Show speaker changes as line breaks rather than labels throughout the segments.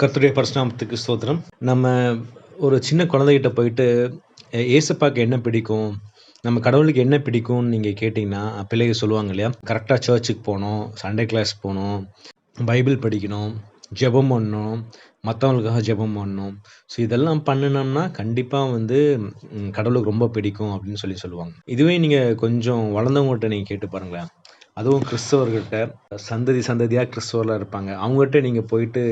கர்த்தருடைய பரிசுநாமத்துக்கு ஸ்தோத்திரம். நம்ம ஒரு சின்ன குழந்தைகிட்ட போயிட்டு ஏசப்பாக்கு என்ன பிடிக்கும்? நம்ம கடவுளுக்கு என்ன பிடிக்கும்னு நீங்கள் கேட்டிங்கன்னா பிள்ளைங்க சொல்லுவாங்க இல்லையா? கரெக்டாக சர்ச்சுக்கு போகணும் சண்டே கிளாஸ் போகணும் பைபிள் படிக்கணும் ஜெபம் பண்ணணும் மற்றவங்களுக்காக ஜெபம் பண்ணணும். ஸோ இதெல்லாம் பண்ணினோம்னா கண்டிப்பாக வந்து கடவுளுக்கு ரொம்ப பிடிக்கும் அப்படின்னு சொல்லி சொல்லுவாங்க. இதுவே நீங்கள் கொஞ்சம் வளர்ந்தவங்ககிட்ட நீங்கள் கேட்டு பாருங்களேன். அதுவும் கிறிஸ்தவர்கிட்ட சந்ததி சந்ததியாக கிறிஸ்தவரில் இருப்பாங்க. அவங்ககிட்ட நீங்கள் போயிட்டு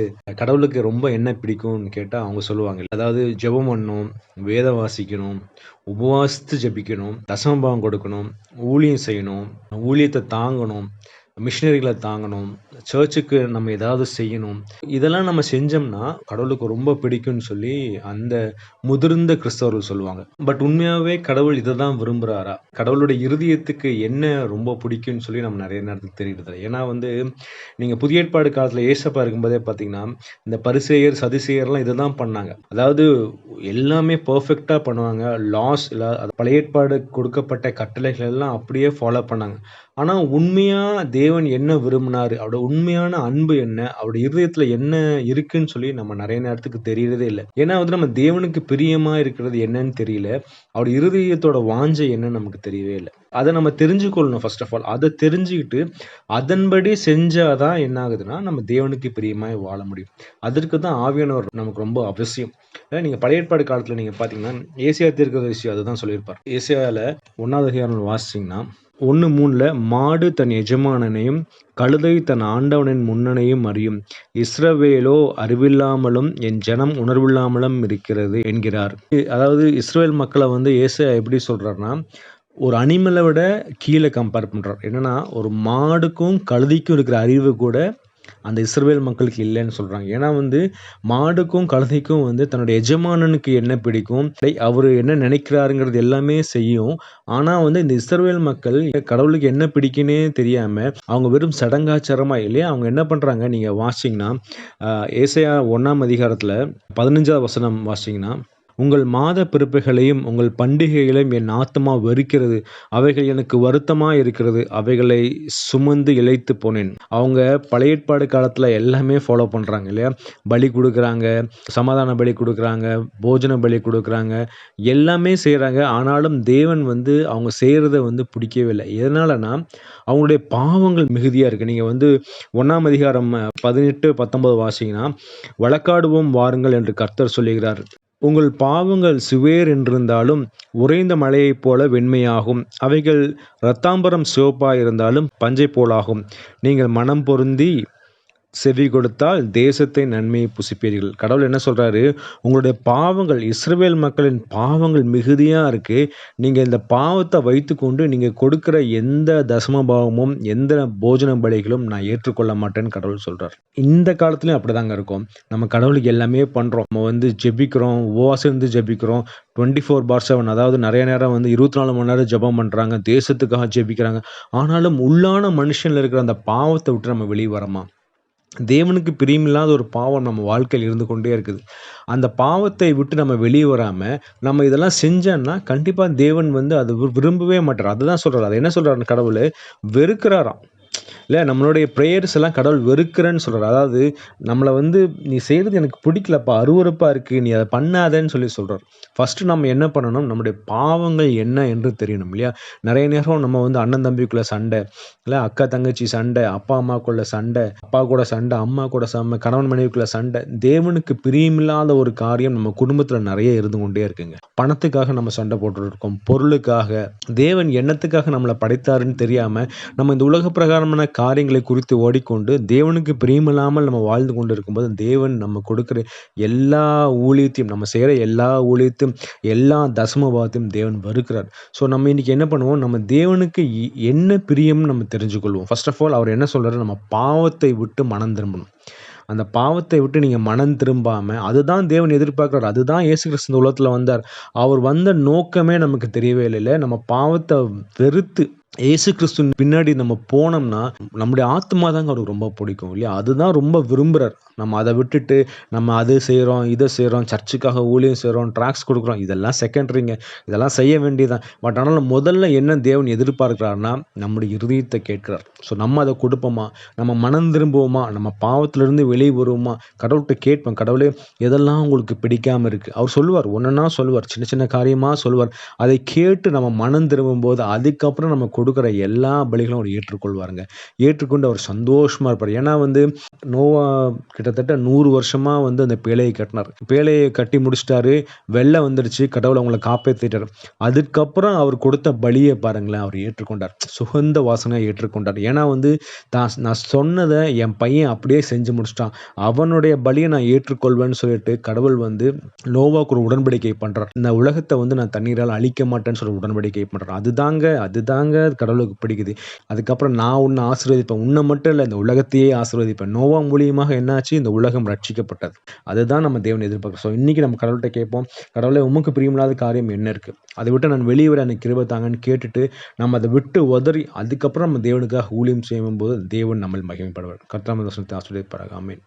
கடவுளுக்கு ரொம்ப என்ன பிடிக்கும்னு கேட்டால் அவங்க சொல்லுவாங்க. அதாவது ஜெபம் பண்ணணும் வேதம் வாசிக்கணும் உபவாசித்து ஜெபிக்கணும் தசமபாவம் கொடுக்கணும் ஊழியம் செய்யணும் ஊழியத்தை தாங்கணும் மிஷினரிகளை தாங்கணும் சர்ச்சுக்கு நம்ம ஏதாவது செய்யணும். இதெல்லாம் நம்ம செஞ்சோம்னா கடவுளுக்கு ரொம்ப பிடிக்கும்னு சொல்லி அந்த முதிர்ந்த கிறிஸ்தவர்கள் சொல்லுவாங்க. பட் உண்மையாகவே கடவுள் இதை தான் விரும்புகிறாரா கடவுளுடைய இருதயத்துக்கு என்ன ரொம்ப பிடிக்கும்னு சொல்லி நம்ம நிறைய நேரத்துக்கு தெரியுறது ஏன்னா வந்து நீங்கள் புதிய ஏற்பாடு காலத்தில் ஏசப்பா இருக்கும்போதே பார்த்தீங்கன்னா இந்த பரிசெயர் சதிசெயர்லாம் இதை தான் பண்ணாங்க. அதாவது எல்லாமே பர்ஃபெக்டாக பண்ணுவாங்க. லாஸ் இல்லை அது பழைய ஏற்பாடு கொடுக்கப்பட்ட கட்டளைகள் எல்லாம் அப்படியே ஃபாலோ பண்ணாங்க. ஆனால் உண்மையாக தேவன் என்ன விரும்பினார் அவரோட உண்மையான அன்பு என்ன அவருடைய இருதயத்தில் என்ன இருக்குன்னு சொல்லி நம்ம நிறைய நேரத்துக்கு தெரியறதே இல்லை. ஏன்னா வந்து நம்ம தேவனுக்கு பிரியமாக இருக்கிறது என்னன்னு தெரியல அவருடைய இருதயத்தோட வாஞ்சை என்னன்னு நமக்கு தெரியவே இல்லை. அதை நம்ம தெரிஞ்சுக்கொள்ளணும் ஃபர்ஸ்ட் ஆஃப் ஆல் அதை தெரிஞ்சுக்கிட்டு அதன்படி செஞ்சாதான் என்ன ஆகுதுன்னா நம்ம தேவனுக்கு பிரியமாக வாழ முடியும். அதற்கு தான் ஆவியானவர் நமக்கு ரொம்ப அவசியம். அதாவது நீங்கள் பழைய ஏற்பாடு நீங்கள் பார்த்தீங்கன்னா பாத்தீங்கன்னா ஏசியா விஷயம் அதுதான் சொல்லியிருப்பார். ஏசியாவில் ஒன்றாவது அதிகாரம் வாசிச்சிங்கன்னா ஒன்று மூணில் மாடு தன் எஜமானனையும் கழுதை தன் ஆண்டவனின் முன்னனையும் அறியும். இஸ்ரவேலோ அறிவில்லாமலும் என் ஜனம் உணர்வில்லாமலும் இருக்கிறது என்கிறார். அதாவது இஸ்ரேல் மக்களை வந்து ஏசியா எப்படி சொல்கிறாருன்னா ஒரு அனிமலை விட கீழே கம்பேர் பண்ணுறார் என்னென்னா ஒரு மாடுக்கும் கழுதைக்கும் இருக்கிற அறிவு கூட அந்த இஸ்ரவேல் மக்களுக்கு இல்லைன்னு சொல்கிறாங்க ஏன்னா வந்து மாடுக்கும் கழுதைக்கும் வந்து தன்னுடைய எஜமானனுக்கு என்ன பிடிக்கும் அவர் என்ன நினைக்கிறாருங்கிறது எல்லாமே செய்யும். ஆனால் வந்து இந்த இஸ்ரவேல் மக்கள் கடவுளுக்கு என்ன பிடிக்குன்னே தெரியாமல் அவங்க வெறும் சடங்காச்சாரமாக இல்லையா? அவங்க என்ன பண்ணுறாங்க நீங்கள் வாசிங்கன்னா ஏசையா ஒன்றாம் அதிகாரத்தில் பதினஞ்சாவது வசனம் வாசிங்கன்னா உங்கள் மாத பிறப்புகளையும் உங்கள் பண்டிகைகளையும் என் ஆத்மா வெறுக்கிறது. அவைகள் எனக்கு வருத்தமாக இருக்கிறது அவைகளை சுமந்து இழைத்து போனேன். அவங்க பழைய ஏற்பாடு காலத்தில் எல்லாமே ஃபாலோ பண்ணுறாங்க இல்லையா? பலி கொடுக்குறாங்க சமாதான பலி கொடுக்குறாங்க போஜன பலி கொடுக்குறாங்க எல்லாமே செய்கிறாங்க ஆனாலும் தேவன் வந்து அவங்க செய்கிறத வந்து பிடிக்கவே இல்லை எதனாலனா அவங்களுடைய பாவங்கள் மிகுதியாக இருக்குது நீங்கள் வந்து ஒன்றாம் அதிகாரம் பதினெட்டு பத்தொன்பது வாசிங்கன்னா வழக்காடுவோம் வாருங்கள் என்று கர்த்தர் சொல்லுகிறார். உங்கள் பாவங்கள் சுவேர் என்றிருந்தாலும் உறைந்த மலையைப் போல வெண்மையாகும். அவைகள் இரத்தாம்பரம் சிவப்பாக இருந்தாலும் பஞ்சை போலாகும். நீங்கள் மனம் பொருந்தி செவி கொடுத்தால் தேசத்தை நன்மையை புசிப்பீர்கள். கடவுள் என்ன சொல்கிறாரு உங்களுடைய பாவங்கள் இஸ்ரேல் மக்களின் பாவங்கள் மிகுதியாக இருக்குது நீங்கள் இந்த பாவத்தை வைத்துக்கொண்டு நீங்கள் கொடுக்குற எந்த தசம பாவமும் எந்த போஜன பலிகளும் நான் ஏற்றுக்கொள்ள மாட்டேன்னு கடவுள் சொல்கிறார் இந்த காலத்துலயும் அப்படிதாங்க இருக்கும். நம்ம கடவுளுக்கு எல்லாமே பண்ணுறோம் நம்ம வந்து ஜெபிக்கிறோம் உபவாசம் இருந்து ஜெபிக்கிறோம். டுவெண்ட்டி ஃபோர் பார் செவன் அதாவது நிறைய நேரம் வந்து இருபத்தி நாலு மணி நேரம் ஜெபம் பண்ணுறாங்க தேசத்துக்காக ஜெபிக்கிறாங்க. ஆனாலும் உள்ளான மனுஷனில் இருக்கிற அந்த பாவத்தை விட்டு நம்ம வெளியே வரமா? தேவனுக்கு பிரியமில்லாத ஒரு பாவம் நம்ம வாழ்க்கையில் இருந்து கொண்டே இருக்குது. அந்த பாவத்தை விட்டு நம்ம வெளியே வராமல் நம்ம இதெல்லாம் செஞ்சோன்னா கண்டிப்பாக தேவன் வந்து அது வி- விரும்பவே மாட்டார். அதுதான் சொல்கிறார் அது என்ன சொல்றாரு கடவுள்? வெறுக்கிறாராம். இல்லை நம்மளுடைய ப்ரேயர்ஸ் எல்லாம் கடவுள் வெறுக்கிறேன்னு சொல்றாரு. அதாவது நம்மளை வந்து நீ செய்கிறது எனக்கு பிடிக்கலப்பா அருவருப்பா இருக்கு நீ அதை பண்ணாதேன்னு சொல்லி சொல்றாரு. ஃபர்ஸ்ட் நம்ம என்ன பண்ணணும்? நம்முடைய பாவங்கள் என்ன என்று தெரியணும் இல்லையா? நிறைய நேரம் நம்ம வந்து அண்ணன் தம்பிக்குள்ள சண்டை இல்லை அக்கா தங்கச்சி சண்டை அப்பா அம்மாக்குள்ள சண்டை அப்பா கூட சண்டை அம்மா கூட சண்டை கணவன் மனைவிக்குள்ள சண்டை தேவனுக்கு பிரியமில்லாத ஒரு காரியம் நம்ம குடும்பத்தில் நிறைய இருந்து கொண்டே இருக்குங்க. பணத்துக்காக நம்ம சண்டை போட்டுட்டு இருக்கோம் பொருளுக்காக தேவன் எண்ணத்துக்காக நம்மளை படைத்தாருன்னு தெரியாம நம்ம இந்த உலக பிரகாரமான காரியங்களை குறித்து ஓடிக்கொண்டு தேவனுக்கு பிரியமில்லாமல் நம்ம வாழ்ந்து கொண்டு இருக்கும்போது தேவன் நம்ம கொடுக்குற எல்லா ஊழியத்தையும் நம்ம செய்கிற எல்லா ஊழியத்தையும் எல்லா தசமபாத்தையும் தேவன் வருக்கிறார் ஸோ நம்ம இன்றைக்கி என்ன பண்ணுவோம்? நம்ம தேவனுக்கு இ- என்ன பிரியம்னு நம்ம தெரிஞ்சுக்கொள்வோம். ஃபர்ஸ்ட் ஆஃப் ஆல் அவர் என்ன சொல்கிறார் நம்ம பாவத்தை விட்டு மனம் திரும்பணும். அந்த பாவத்தை விட்டு நீங்கள் மனம் திரும்பாமல் அதுதான் தேவன் எதிர்பார்க்குறாரு. அதுதான் இயேசு கிறிஸ்து இந்த வந்தார். அவர் வந்த நோக்கமே நமக்கு தெரியவே இல்லை நம்ம பாவத்தை வெறுத்து இயேசு கிறிஸ்துவின் பின்னாடி நம்ம போனோம்னா நம்முடைய ஆத்மா தாங்க அவருக்கு ரொம்ப பிடிக்கும் இல்லையா? அதுதான் ரொம்ப விரும்புகிறார் நம்ம அதை விட்டுட்டு நம்ம அது செய்கிறோம் இதை செய்கிறோம் சர்ச்சுக்காக ஊழியம் செய்கிறோம் ட்ராக்ஸ் கொடுக்குறோம் இதெல்லாம் செகண்டரிங்க. இதெல்லாம் செய்ய வேண்டியதான் பட் ஆனால் முதல்ல என்ன தேவன் எதிர்பார்க்கிறாருன்னா நம்முடைய இருதயத்தை கேட்கிறார். ஸோ நம்ம அதை கொடுப்போமா? நம்ம மனம் திரும்புவோமா? நம்ம பாவத்திலிருந்து வெளியே வருவோமா? கடவுள்கிட்ட கேட்போம் கடவுளே எதெல்லாம் உங்களுக்கு பிடிக்காமல் இருக்குது அவர் சொல்லுவார் ஒன்றுன்னா சொல்லுவார் சின்ன சின்ன காரியமாக சொல்லுவார். அதை கேட்டு நம்ம மனம் திரும்பும்போது அதுக்கப்புறம் நம்ம கொடுக்குற எல்லா பலிகளும் அவர் ஏற்றுக்கொள்வாருங்க. ஏற்றுக்கொண்டு அவர் சந்தோஷமாக இருப்பார். ஏன்னா வந்து நோவா கிட்டத்தட்ட நூறு வருஷமாக வந்து அந்த பேழையை கட்டினார். பேழையை கட்டி முடிச்சிட்டாரு. வெள்ளம் வந்துடுச்சு. கடவுள் அவங்கள காப்பாற்றிட்டார் அதுக்கப்புறம் அவர் கொடுத்த பலியை பாருங்களேன் அவர் ஏற்றுக்கொண்டார். சுகந்த வாசனையாக ஏற்றுக்கொண்டார். ஏன்னா வந்து தான் நான் சொன்னதை என் பையன் அப்படியே செஞ்சு முடிச்சிட்டான். அவனுடைய பலியை நான் ஏற்றுக்கொள்வேன்னு சொல்லிட்டு கடவுள் வந்து நோவாக்கு ஒரு உடன்படிக்கை பண்ணுறார் இந்த உலகத்தை வந்து நான் தண்ணீரால் அழிக்க மாட்டேன்னு சொல்லி உடன்படிக்கை பண்ணுறான் அதுதாங்க அதுதாங்க கடவுளுக்கு பிடிக்குது. அதுக்கப்புறம் நான் உன்னை ஆசீர்வதிப்பேன். உன்னை மட்டும் இல்லை இந்த உலகத்தையே ஆசீர்வதிப்பேன். நோவா மூலியமாக என்னாச்சு? இந்த உலகம் ரட்சிக்கப்பட்டது. அதுதான் நம்ம தேவன் எதிர்பார்க்குறோம் ஸோ இன்றைக்கி நம்ம கடவுள்கிட்ட கேட்போம் கடவுளை உமக்கு பிரியமில்லாத காரியம் என்ன இருக்குது அதை விட்டு நான் வெளியே வர எனக்கு கிருப தாங்கன்னு கேட்டுட்டு நம்ம அதை விட்டு உதறி அதுக்கப்புறம் நம்ம தேவனுக்காக ஊழியம் செய்யும் போது தேவன் நம்மள் மகிமைப்படுவார். கர்த்தாம ஆசிரியப்பாராக ஆமேன்.